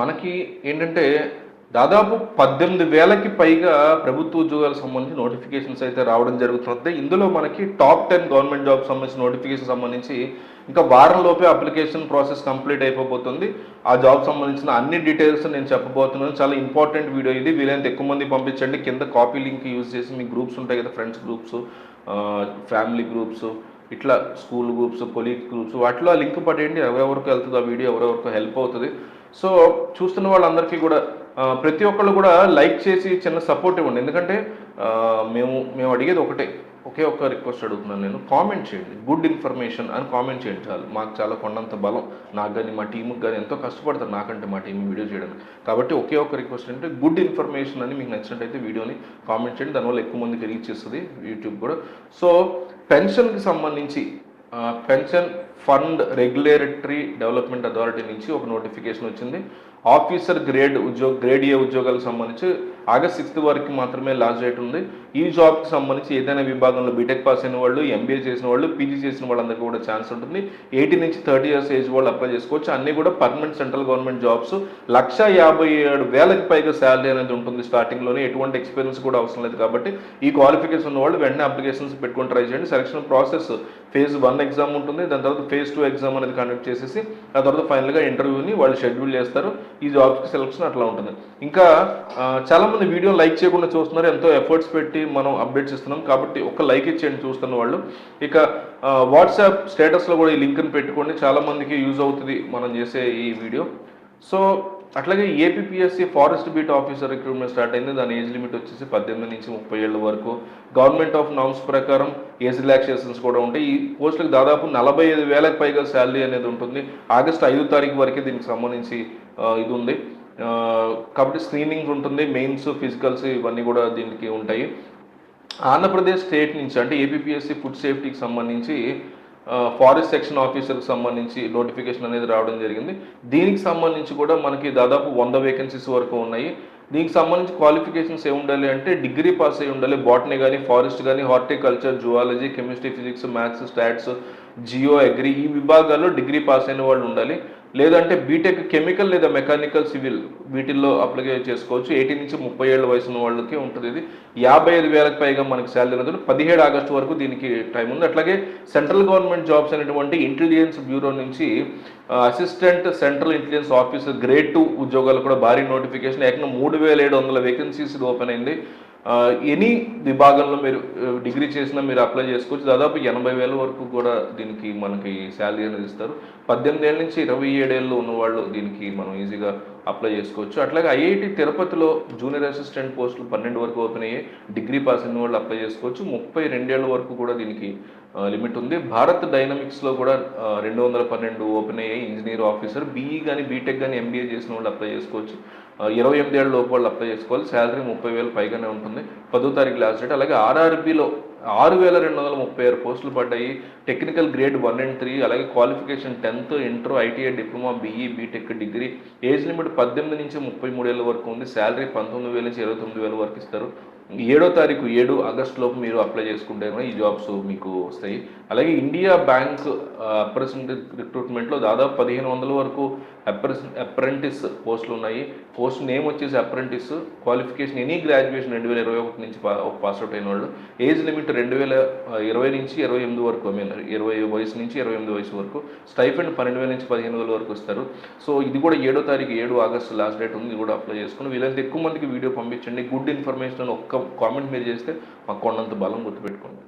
మనకి ఏంటంటే దాదాపు పద్దెనిమిది వేలకి పైగా ప్రభుత్వ ఉద్యోగాలకు సంబంధించి నోటిఫికేషన్స్ అయితే రావడం జరుగుతుంది ఇందులో మనకి టాప్ టెన్ గవర్నమెంట్ జాబ్ సంబంధించిన నోటిఫికేషన్ సంబంధించి ఇంకా వారం లోపే అప్లికేషన్ ప్రాసెస్ కంప్లీట్ అయిపోతుంది ఆ జాబ్ సంబంధించిన అన్ని డీటెయిల్స్ నేను చెప్పబోతున్నాను. చాలా ఇంపార్టెంట్ వీడియో ఇది. వీలైనంత ఎక్కువ మంది పంపించండి. కింద కాపీ లింక్ యూజ్ చేసి మీ గ్రూప్స్ ఉంటాయి కదా ఫ్రెండ్స్ గ్రూప్స్ ఫ్యామిలీ గ్రూప్స్ ఇట్లా స్కూల్ గ్రూప్స్ కొలీగ్ గ్రూప్స్ వాటిలో ఆ లింక్ పడేయండి. ఎవరెవరికి వెళ్తుందో ఆ వీడియో ఎవరెవరికి హెల్ప్ అవుతుంది. సో చూస్తున్న వాళ్ళందరికీ కూడా ప్రతి ఒక్కళ్ళు కూడా లైక్ చేసి చిన్న సపోర్ట్ ఇవ్వండి. ఎందుకంటే మేము మేము అడిగేది ఒకటే. ఒకే ఒక్క రిక్వెస్ట్ అడుగుతున్నాను నేను. కామెంట్ చేయండి. గుడ్ ఇన్ఫర్మేషన్ అని కామెంట్ చేయండి చాలు. మాకు చాలా కొండంత బలం. నాకు కానీ మా టీముకి కానీ ఎంతో కష్టపడతారు. నాకంటే మా టీం వీడియో చేయడానికి. కాబట్టి ఒకే ఒక్క రిక్వెస్ట్ అంటే గుడ్ ఇన్ఫర్మేషన్ అని మీకు నచ్చినట్టయితే వీడియోని కామెంట్ చేయండి. దానివల్ల ఎక్కువ మందికి రీచ్ చేస్తుంది యూట్యూబ్ కూడా. సో పెన్షన్కి సంబంధించి pension fund regulatory development authority నుంచి ఒక నోటిఫికేషన్ వచ్చింది. ఆఫీసర్ గ్రేడ్ ఉద్యోగ గ్రేడ్ ఏ ఉద్యోగాలకు సంబంధించి ఆగస్ట్ సిక్స్త్ వరకు మాత్రమే లాంచ్ డేట్ ఉంది. ఈ జాబ్కి సంబంధించి ఏదైనా విభాగంలో బీటెక్ పాస్ అయిన వాళ్ళు ఎంబీఏ చేసిన వాళ్ళు పీజీ చేసిన వాళ్ళందరికీ కూడా ఛాన్స్ ఉంటుంది. ఎయిటీ నుంచి థర్టీ ఇయర్స్ ఏజ్ వాళ్ళు అప్లై చేసుకోవచ్చు. అన్ని కూడా permanent central government jobs lakh యాభై ఏడు వేలకు పైగా శాలరీ అనేది ఉంటుంది స్టార్టింగ్లోనే ఎటువంటి ఎక్స్పీరియన్స్ కూడా అవసరం లేదు కాబట్టి ఈ క్వాలిఫికేషన్ ఉన్న వాళ్ళు వెంటనే అప్లికేషన్స్ పెట్టుకొని ట్రై చేయండి. Selection process phase one exam ఉంటుంది. దాని తర్వాత ఫేజ్ టూ ఎగ్జామ్ అనేది కండక్ట్ చేసేసి ఆ తర్వాత ఫైనల్గా ఇంటర్వ్యూని వాళ్ళు షెడ్యూల్ చేస్తారు. ఈ జాబ్స్కి సెలక్షన్ అట్లా ఉంటుంది. ఇంకా చాలా మంది వీడియో లైక్ చేయకుండా చూస్తున్నారు ఎంతో ఎఫర్ట్స్ పెట్టి మనం అప్డేట్స్ ఇస్తున్నాం. కాబట్టి ఒక లైక్ ఇచ్చేయండి చూస్తున్న వాళ్ళు. ఇక వాట్సాప్ స్టేటస్లో కూడా ఈ లింక్ని పెట్టుకోండి. చాలామందికి యూజ్ అవుతుంది మనం చేసే ఈ వీడియో. సో అట్లాగే APPSC forest beat officer recruitment start అయింది. దాని ఏజ్ లిమిట్ వచ్చేసి పద్దెనిమిది నుంచి ముప్పై ఏళ్ళ వరకు. గవర్నమెంట్ ఆఫ్ నామ్స్ ప్రకారం ఏజ్ రిలాక్సేషన్స్ కూడా ఉంటాయి. ఈ పోస్టులకు దాదాపు నలభై ఐదు వేలకు పైగా శాలరీ అనేది ఉంటుంది. ఆగస్టు ఐదో తారీఖు వరకే దీనికి సంబంధించి ఇది ఉంది. కాబట్టి స్క్రీనింగ్స్ ఉంటుంది మెయిన్స్ ఫిజికల్స్ ఇవన్నీ కూడా దీనికి ఉంటాయి. ఆంధ్రప్రదేశ్ స్టేట్ నుంచి అంటే ఏపీఎస్సి ఫుడ్ సేఫ్టీకి సంబంధించి ఫారెస్ట్ సెక్షన్ ఆఫీసర్కి సంబంధించి నోటిఫికేషన్ అనేది రావడం జరిగింది. దీనికి సంబంధించి కూడా మనకి దాదాపు వంద వేకెన్సీస్ వరకు ఉన్నాయి. దీనికి సంబంధించి క్వాలిఫికేషన్స్ ఏమి ఉండాలి అంటే డిగ్రీ పాస్ అయి ఉండాలి. బాటనీ కానీ ఫారెస్ట్ కానీ horticulture zoology chemistry physics maths stats geo agri ఈ విభాగాల్లో డిగ్రీ పాస్ అయిన వాళ్ళు ఉండాలి. లేదంటే బీటెక్ కెమికల్ లేదా మెకానికల్ సివిల్ వీటిల్లో అప్లై చేసుకోవచ్చు. ఎయిటీన్ నుంచి ముప్పై ఏళ్ళ వయసు ఉన్న వాళ్ళకి ఉంటుంది ఇది. యాభై ఐదు వేలకు పైగా మనకి శాలరీ అనేది పదిహేడు ఆగస్టు వరకు దీనికి టైం ఉంది. అట్లాగే సెంట్రల్ గవర్నమెంట్ జాబ్స్ అనేటువంటి ఇంటెలిజెన్స్ బ్యూరో నుంచి assistant central intelligence officer grade two ఉద్యోగాలు కూడా భారీ నోటిఫికేషన్ ఏకంగా మూడు వేల ఏడు వందల వేకెన్సీస్ ఓపెన్ అయింది. ఎనీ విభాగంలో మీరు డిగ్రీ చేసినా మీరు అప్లై చేసుకోవచ్చు. దాదాపు ఎనభై వేల వరకు కూడా దీనికి మనకి శాలరీ అనేది ఇస్తారు. పద్దెనిమిది ఏళ్ళ నుంచి ఇరవై ఏడేళ్ళు ఉన్నవాళ్ళు దీనికి మనం ఈజీగా అప్లై చేసుకోవచ్చు. అట్లాగే ఐఐటి తిరుపతిలో జూనియర్ అసిస్టెంట్ పోస్టులు పన్నెండు వరకు ఓపెన్ అయ్యాయి. డిగ్రీ పాస్ అయిన వాళ్ళు అప్లై చేసుకోవచ్చు. ముప్పై రెండేళ్ళ వరకు కూడా దీనికి లిమిట్ ఉంది. భారత్ డైనమిక్స్లో కూడా రెండు వందల పన్నెండు ఓపెన్ అయ్యాయి. ఇంజనీర్ ఆఫీసర్ బీఈ కానీ బీటెక్ కానీ ఎంబీఏ చేసిన వాళ్ళు అప్లై చేసుకోవచ్చు. ఇరవై ఎనిమిది ఏళ్ళ లోపు వాళ్ళు అప్లై చేసుకోవాలి. శాలరీ ముప్పై వేలు పైగానే ఉంటుంది. పదో తారీఖు లాస్ట్ డేట్. అలాగే ఆర్ఆర్బీలో ఆరు వేల రెండు వందల ముప్పై ఆరు పోస్టులు పడ్డాయి. Technical grade one and three అలాగే qualification tenth inter ITI diploma BE BTech degree. Age limit పద్దెనిమిది నుంచి ముప్పై మూడేళ్ళ వరకు ఉంది. శాలరీ పంతొమ్మిది వేల నుంచి ఇరవై తొమ్మిది వేల వరకు ఇస్తారు. ఏడో తారీఖు ఏడు ఆగస్ట్ లోపు మీరు అప్లై చేసుకుంటే కూడా ఈ జాబ్స్ మీకు వస్తాయి. అలాగే ఇండియా బ్యాంక్ అప్రెసెంట్ రిక్రూట్మెంట్లో దాదాపు పదిహేను వందల వరకు అప్రెస్ అప్రెంటిస్ పోస్టులు ఉన్నాయి. పోస్ట్ నేమ్ వచ్చేసి అప్రెంటిస్ క్వాలిఫికేషన్ ఎనీ గ్రాడ్యుయేషన్ రెండు వేల ఇరవై ఒకటి నుంచి పాస్ అవుట్ అయిన వాళ్ళు. ఏజ్ లిమిట్ రెండు వేల ఇరవై నుంచి ఇరవై ఎనిమిది వరకు ఐ మీన్ ఇరవై వయసు నుంచి ఇరవై ఎనిమిది వయసు వరకు. స్టైఫండ్ పన్నెండు వేల నుంచి పదిహేను వేల వరకు ఇస్తారు. సో ఇది కూడా ఏడో తారీఖు ఏడు ఆగస్టు లాస్ట్ డేట్ ఉంది. ఇది కూడా అప్లై చేసుకుని వీలైతే ఎక్కువ మందికి వీడియో పంపించండి. గుడ్ ఇన్ఫర్మేషన్ ఒక్క ఒక్క కామెంట్ మీరు చేస్తే మాకు కొండంత బలం గుర్తుపెట్టుకోండి.